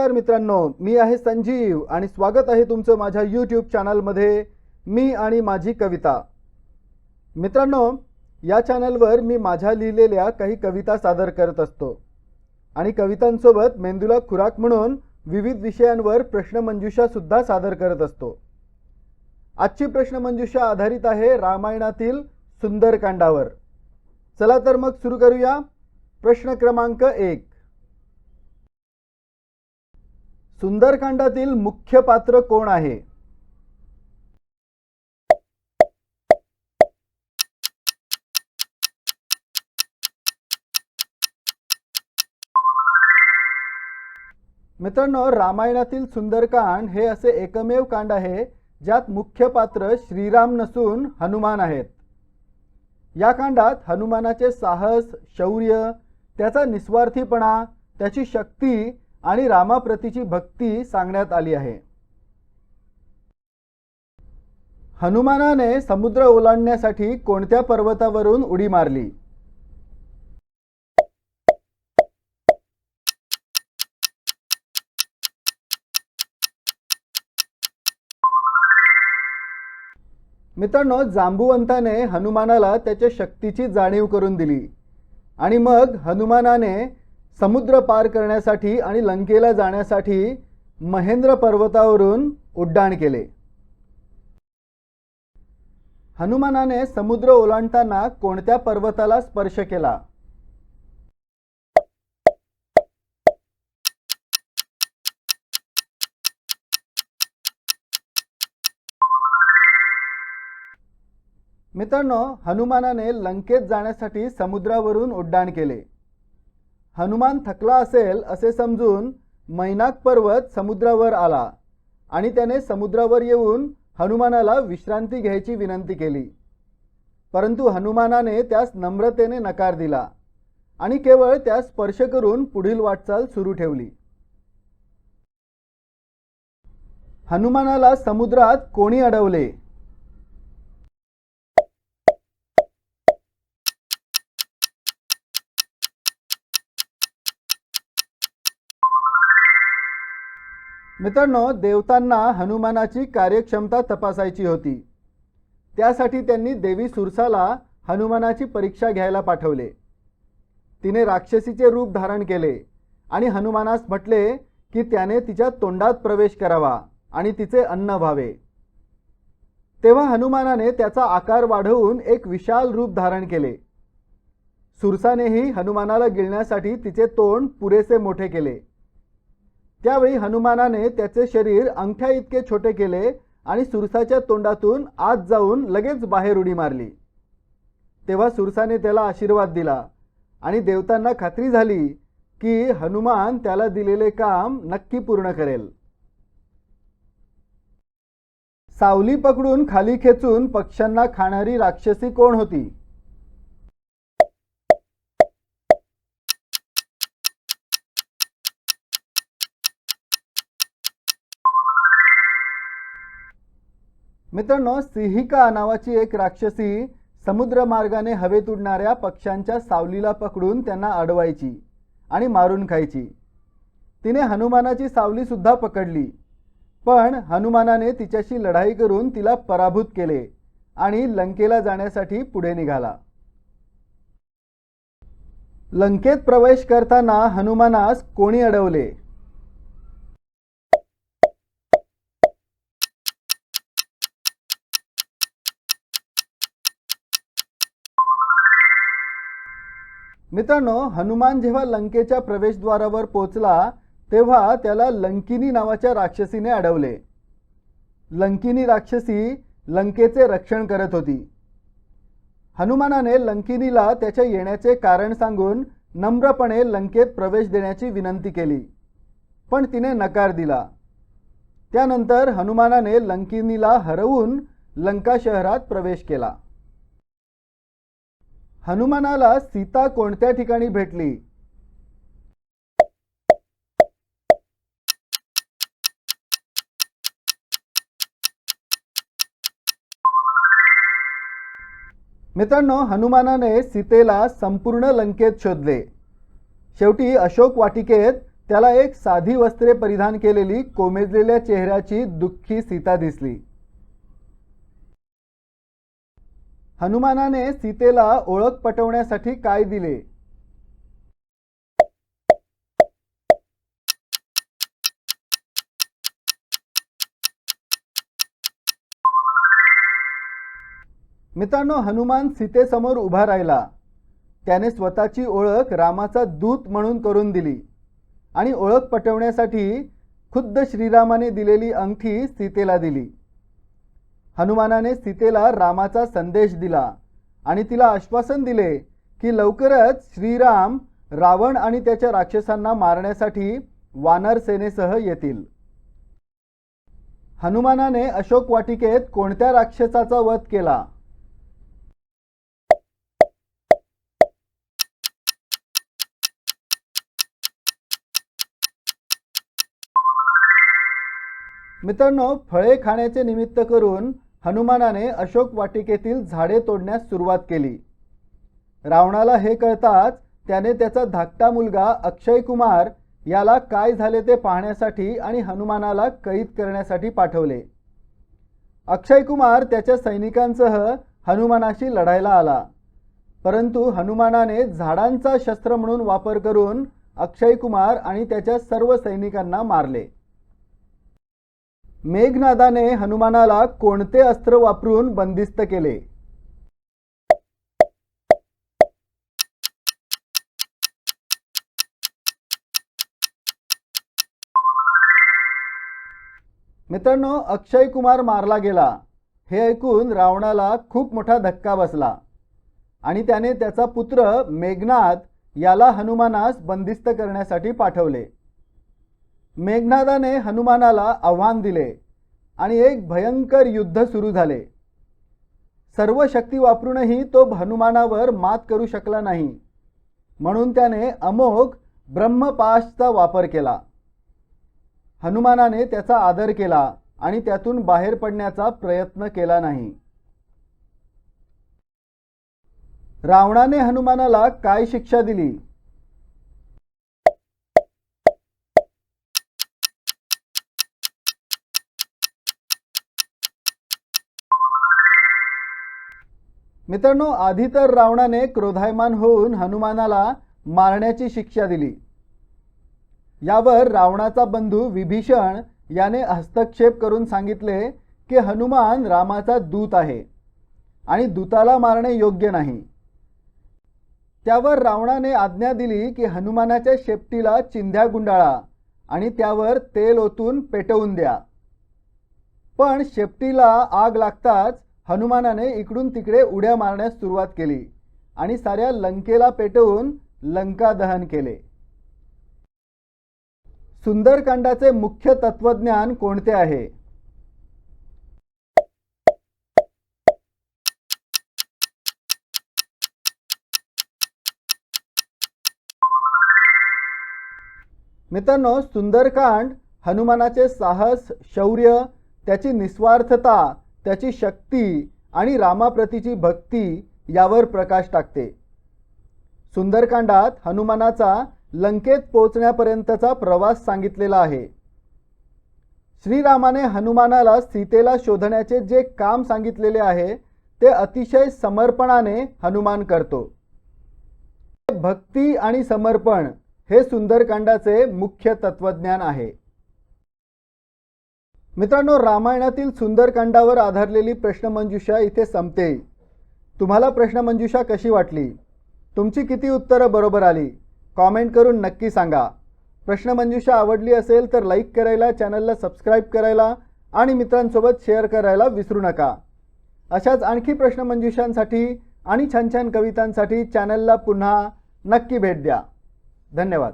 नमस्कार मित्रांनो मी आहे संजीव आणि स्वागत आहे तुमचं माझ्या यूट्यूब चॅनलमध्ये मी आणि माझी कविता. मित्रांनो या चॅनलवर मी माझ्या लिहिलेल्या काही कविता सादर करत असतो. आणि कवितांसोबत मेंदूला खुराक म्हणून विविध विषयांवर प्रश्नमंजुषासुद्धा सादर करत असतो. आजची प्रश्नमंजुषा आधारित आहे रामायणातील सुंदरकांडावर. चला तर मग सुरू करूया. प्रश्न क्रमांक एक. सुंदरकांडातील मुख्य पात्र कोण आहे? मित्रांनो रामायणातील सुंदरकांड हे असे एकमेव कांड आहे ज्यात मुख्य पात्र श्रीराम नसून हनुमान आहेत. या कांडात हनुमानाचे साहस शौर्य त्याचा निस्वार्थीपणा त्याची शक्ती आणि रामाप्रतीची भक्ती सांगण्यात आली आहे. हनुमानाने समुद्र ओलांडण्यासाठी कोणत्या पर्वतावरून उडी मारली? मित्रांनो जांबुवंताने हनुमानाला त्याच्या शक्तीची जाणीव करून दिली आणि मग हनुमानाने समुद्र पार करण्यासाठी आणि लंकेला जाण्यासाठी महेंद्र पर्वतावरून उड्डाण केले. हनुमानाने समुद्र ओलांडताना कोणत्या पर्वताला स्पर्श केला? मित्रांनो हनुमानाने लंकेत जाण्यासाठी समुद्रावरून उड्डाण केले. हनुमान थकला असेल असे समजून मैनाक पर्वत समुद्रावर आला आणि त्याने समुद्रावर येऊन हनुमानाला विश्रांती घ्यायची विनंती केली. परंतु हनुमानाने त्यास नम्रतेने नकार दिला आणि केवळ त्यास स्पर्श करून पुढील वाटचाल सुरू ठेवली. हनुमानाला समुद्रात कोणी अडवले? मित्रांनो देवतांना हनुमानाची कार्यक्षमता तपासायची होती. त्यासाठी त्यांनी देवी सुरसाला हनुमानाची परीक्षा घ्यायला पाठवले. तिने राक्षसीचे रूप धारण केले आणि हनुमानास म्हटले की त्याने तिच्या तोंडात प्रवेश करावा आणि तिचे अन्न व्हावे. तेव्हा हनुमानाने त्याचा आकार वाढवून एक विशाल रूप धारण केले. सुरसानेही हनुमानाला गिळण्यासाठी तिचे तोंड पुरेसे मोठे केले. त्यावेळी हनुमानाने त्याचे शरीर अंगठ्या इतके छोटे केले आणि सुरसाच्या तोंडातून आत जाऊन लगेच बाहेर उडी मारली. तेव्हा सुरसाने त्याला आशीर्वाद दिला आणि देवतांना खात्री झाली की हनुमान त्याला दिलेले काम नक्की पूर्ण करेल. सावली पकडून खाली खेचून पक्ष्यांना खाणारी राक्षसी कोण होती? मित्रांनो सिहिका नावाची एक राक्षसी समुद्र मार्गाने हवेत उडणाऱ्या पक्ष्यांच्या सावलीला पकडून त्यांना अडवायची आणि मारून खायची. तिने हनुमानाची सावली सुद्धा पकडली. पण हनुमानाने तिच्याशी लढाई करून तिला पराभूत केले आणि लंकेला जाण्यासाठी पुढे निघाला. लंकेत प्रवेश करताना हनुमानास कोणी अडवले? मित्रांनो हनुमान जेव्हा लंकेच्या प्रवेशद्वारावर पोचला तेव्हा त्याला लंकिनी नावाच्या राक्षसीने अडवले. लंकिनी राक्षसी लंकेचे रक्षण करत होती. हनुमानाने लंकिनीला त्याच्या येण्याचे कारण सांगून नम्रपणे लंकेत प्रवेश देण्याची विनंती केली पण तिने नकार दिला. त्यानंतर हनुमानाने लंकिनीला हरवून लंका शहरात प्रवेश केला. हनुमानाला सीता कोणत्या ठिकाणी भेटली? मित्रांनो हनुमानाने सीतेला संपूर्ण लंकेत शोधले. शेवटी अशोक वाटिकेत त्याला एक साधी वस्त्रे परिधान केलेली कोमेजलेल्या चेहऱ्याची दुःखी सीता दिसली. हनुमानाने सीतेला ओळख पटवण्यासाठी काय दिले? मित्रांनो हनुमान सीतेसमोर उभा राहिला. त्याने स्वतःची ओळख रामाचा दूत म्हणून करून दिली आणि ओळख पटवण्यासाठी खुद्द श्रीरामाने दिलेली अंगठी सीतेला दिली. हनुमानाने सीतेला रामाचा संदेश दिला आणि तिला आश्वासन दिले की लवकरच श्रीराम रावण आणि त्याच्या राक्षसांना मारण्यासाठी वानर सेनेसह येतील. हनुमानाने अशोक वाटिकेत कोणत्या राक्षसाचा वध केला? मित्रांनो फळे खाण्याचे निमित्त करून हनुमानाने अशोक वाटिकेतील झाडे तोडण्यास सुरुवात केली. रावणाला हे कळताच त्याने त्याचा धाकटा मुलगा अक्षय कुमार याला काय झाले ते पाहण्यासाठी आणि हनुमानाला कैद करण्यासाठी पाठवले. अक्षय कुमार त्याच्या सैनिकांसह हनुमानाशी लढायला आला. परंतु हनुमानाने झाडांचा शस्त्र म्हणून वापर करून अक्षय कुमार आणि त्याच्या सर्व सैनिकांना मारले. मेघनादाने हनुमानाला कोणते अस्त्र वापरून बंदिस्त केले? मित्रांनो अक्षय कुमार मारला गेला. हे ऐकून रावणाला खूप मोठा धक्का बसला आणि त्याने त्याचा पुत्र मेघनाद याला हनुमानास बंदिस्त करण्यासाठी पाठवले. मेघनादाने हनुमानाला आव्हान दिले आणि एक भयंकर युद्ध सुरू झाले. सर्व शक्ती वापरूनही तो हनुमानावर मात करू शकला नाही. म्हणून त्याने अमोघ ब्रह्मपाशचा वापर केला. हनुमानाने त्याचा आदर केला आणि त्यातून बाहेर पडण्याचा प्रयत्न केला नाही. रावणाने हनुमानाला काय शिक्षा दिली? मित्रांनो आधी तर रावणाने क्रोधायमान होऊन हनुमानाला मारण्याची शिक्षा दिली. यावर रावणाचा बंधू विभीषण याने हस्तक्षेप करून सांगितले की हनुमान रामाचा दूत आहे आणि दूताला मारणे योग्य नाही. त्यावर रावणाने आज्ञा दिली की हनुमानाच्या शेपटीला चिंध्या गुंडाळा आणि त्यावर तेल ओतून पेटवून द्या. पण शेपटीला आग लागताच हनुमानाने इकडून तिकडे उड्या मारण्यास सुरुवात केली आणि साऱ्या लंकेला पेटवून लंका दहन केले. सुंदरकांडाचे मुख्य तत्वज्ञान कोणते आहे? मित्रांनो सुंदरकांड हनुमानाचे साहस शौर्य त्याची निस्वार्थता त्याची शक्ती आणि रामाप्रतीची भक्ती यावर प्रकाश टाकते. सुंदरकांडात हनुमानाचा लंकेत पोचण्यापर्यंतचा प्रवास सांगितलेला आहे. श्रीरामाने हनुमानाला सीतेला शोधण्याचे जे काम सांगितलेले आहे ते अतिशय समर्पणाने हनुमान करतो. भक्ती आणि समर्पण हे सुंदरकांडाचे मुख्य तत्वज्ञान आहे. मित्रांनो रामायणातील सुंदरकांडावर आधारलेली प्रश्नमंजुषा इथे संपते. तुम्हाला प्रश्नमंजुषा कशी वाटली? तुमची किती उत्तरं बरोबर आली? कॉमेंट करून नक्की सांगा. प्रश्नमंजुषा आवडली असेल तर लाईक करायला चॅनलला सबस्क्राईब करायला आणि मित्रांसोबत शेअर करायला विसरू नका. अशाच आणखी प्रश्नमंजुषांसाठी आणि छान छान कवितांसाठी चॅनलला पुन्हा नक्की भेट द्या. धन्यवाद.